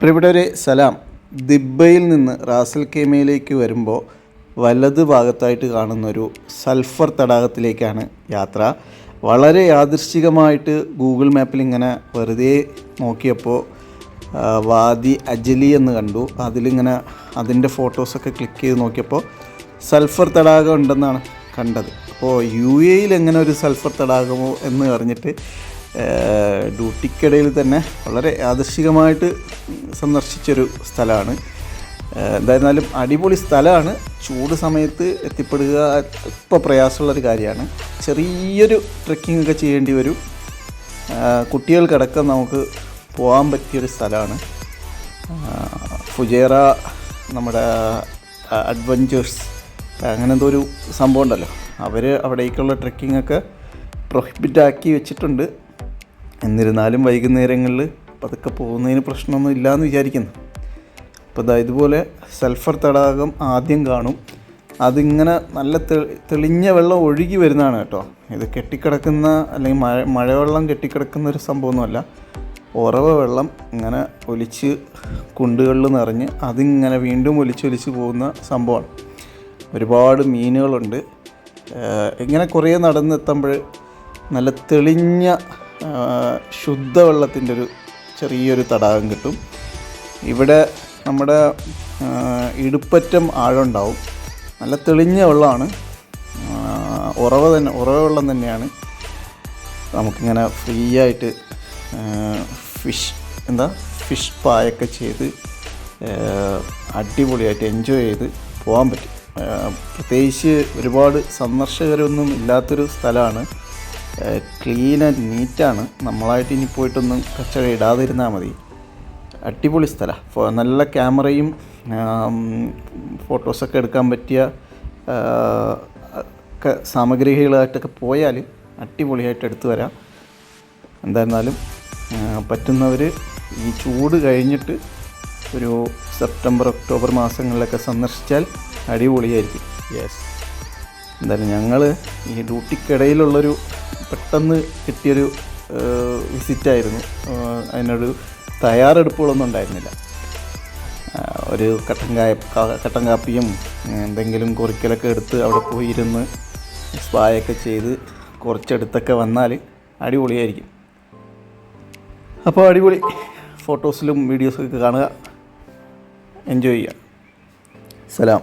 പ്രിയപ്പെട്ടവരെ സലാം. ദിബയിൽ നിന്ന് റാസൽ കേമയിലേക്ക് വരുമ്പോൾ വലത് ഭാഗത്തായിട്ട് കാണുന്നൊരു സൾഫർ തടാകത്തിലേക്കാണ് യാത്ര. വളരെ യാദൃശ്ചികമായിട്ട് ഗൂഗിൾ മാപ്പിൽ ഇങ്ങനെ വെറുതെ നോക്കിയപ്പോൾ വാദി അജലി എന്ന് കണ്ടു. അതിലിങ്ങനെ അതിന്റെ ഫോട്ടോസൊക്കെ ക്ലിക്ക് ചെയ്ത് നോക്കിയപ്പോൾ സൾഫർ തടാകം ഉണ്ടെന്നാണ് കണ്ടത്. അപ്പോൾ യു എയിൽ എങ്ങനെ ഒരു സൾഫർ തടാകമോ എന്ന് അറിഞ്ഞിട്ട് ഡ്യൂട്ടിക്കിടയിൽ തന്നെ വളരെ ആദർശികമായിട്ട് സന്ദർശിച്ചൊരു സ്ഥലമാണ്. എന്തായിരുന്നാലും അടിപൊളി സ്ഥലമാണ്. ചൂട് സമയത്ത് എത്തിപ്പെടുക ഇപ്പോൾ പ്രയാസമുള്ളൊരു കാര്യമാണ്. ചെറിയൊരു ട്രക്കിംഗ് ഒക്കെ ചെയ്യേണ്ടി വരും. കുട്ടികൾക്കടക്കം നമുക്ക് പോകാൻ പറ്റിയൊരു സ്ഥലമാണ്. ഫുജേറ നമ്മുടെ അഡ്വഞ്ചേഴ്സ് അങ്ങനെ എന്തോ ഒരു സംഭവം ഉണ്ടല്ലോ. അവർ അവിടേക്കുള്ള ട്രക്കിങ്ങൊക്കെ ഒക്കെ പ്രൊഹിബിറ്റ് ആക്കി വെച്ചിട്ടുണ്ട്. എന്നിരുന്നാലും വൈകുന്നേരങ്ങളിൽ പതുക്കെ പോകുന്നതിന് പ്രശ്നമൊന്നും ഇല്ല എന്ന് വിചാരിക്കുന്നു. അപ്പോൾ ഇതാ ഇതുപോലെ സൾഫർ തടാകം ആദ്യം കാണും. അതിങ്ങനെ നല്ല തെളിഞ്ഞ വെള്ളം ഒഴുകി വരുന്നതാണ് കേട്ടോ. ഇത് കെട്ടിക്കിടക്കുന്ന അല്ലെങ്കിൽ മഴ മഴവെള്ളം കെട്ടിക്കിടക്കുന്ന ഒരു സംഭവമൊന്നുമല്ല. ഉറവ വെള്ളം ഇങ്ങനെ ഒലിച്ച് കുണ്ടുകളിൽ നിറഞ്ഞ് അതിങ്ങനെ വീണ്ടും ഒലിച്ചൊലിച്ച് പോകുന്ന സംഭവമാണ്. ഒരുപാട് മീനുകളുണ്ട്. ഇങ്ങനെ കുറേ നടന്നെത്തുമ്പോൾ നല്ല തെളിഞ്ഞ ശുദ്ധവെള്ളത്തിന്റെ ഒരു ചെറിയൊരു തടാകം കിട്ടും. ഇവിടെ നമ്മുടെ ഇടുപ്പറ്റം ആഴം ആഴമുണ്ടാവും. നല്ല തെളിഞ്ഞ വെള്ളമാണ്. ഉറവ തന്നെ ഉറവ വെള്ളം തന്നെയാണ്. നമുക്കിങ്ങനെ ഫ്രീ ആയിട്ട് ഫിഷ് എന്താ ഫിഷ് പായൊക്കെ ചെയ്ത് അടിപൊളിയായിട്ട് എൻജോയ് ചെയ്ത് പോകാൻ പറ്റും. പ്രത്യേകിച്ച് ഒരുപാട് സന്ദർശകരൊന്നും ഇല്ലാത്തൊരു സ്ഥലമാണ്. ക്ലീൻ ആൻഡ് നീറ്റാണ് നമ്മളായിട്ട് ഇനി പോയിട്ടൊന്നും കച്ചട ഇടാതിരുന്നാൽ മതി. അടിപൊളി സ്ഥലമാണ് നല്ല ക്യാമറയും ഫോട്ടോസൊക്കെ എടുക്കാൻ പറ്റിയ സാമഗ്രികളായിട്ടൊക്കെ പോയാൽ അടിപൊളിയായിട്ട് എടുത്തു വരാം. എന്തായിരുന്നാലും പറ്റുന്നവർ ഈ ചൂട് കഴിഞ്ഞിട്ട് ഒരു സെപ്റ്റംബർ ഒക്ടോബർ മാസങ്ങളിലൊക്കെ സന്ദർശിച്ചാൽ അടിപൊളിയായിരിക്കും. യെസ് എന്തായാലും ഞങ്ങൾ ഈ ഡ്യൂട്ടിക്കിടയിലുള്ളൊരു പെട്ടെന്ന് കിട്ടിയൊരു വിസിറ്റായിരുന്നു. അതിനൊരു തയ്യാറെടുപ്പുകളൊന്നും ഉണ്ടായിരുന്നില്ല. ഒരു കട്ടൻ കായ കട്ടൻ കാപ്പിയും എന്തെങ്കിലും കുറിക്കലൊക്കെ എടുത്ത് അവിടെ പോയി ഇരുന്ന് സ്പായൊക്കെ ചെയ്ത് കുറച്ചെടുത്തൊക്കെ വന്നാൽ അടിപൊളിയായിരിക്കും. അപ്പോൾ അടിപൊളി ഫോട്ടോസിലും വീഡിയോസൊക്കെ കാണുക. എൻജോയ് ചെയ്യുക. സലാം.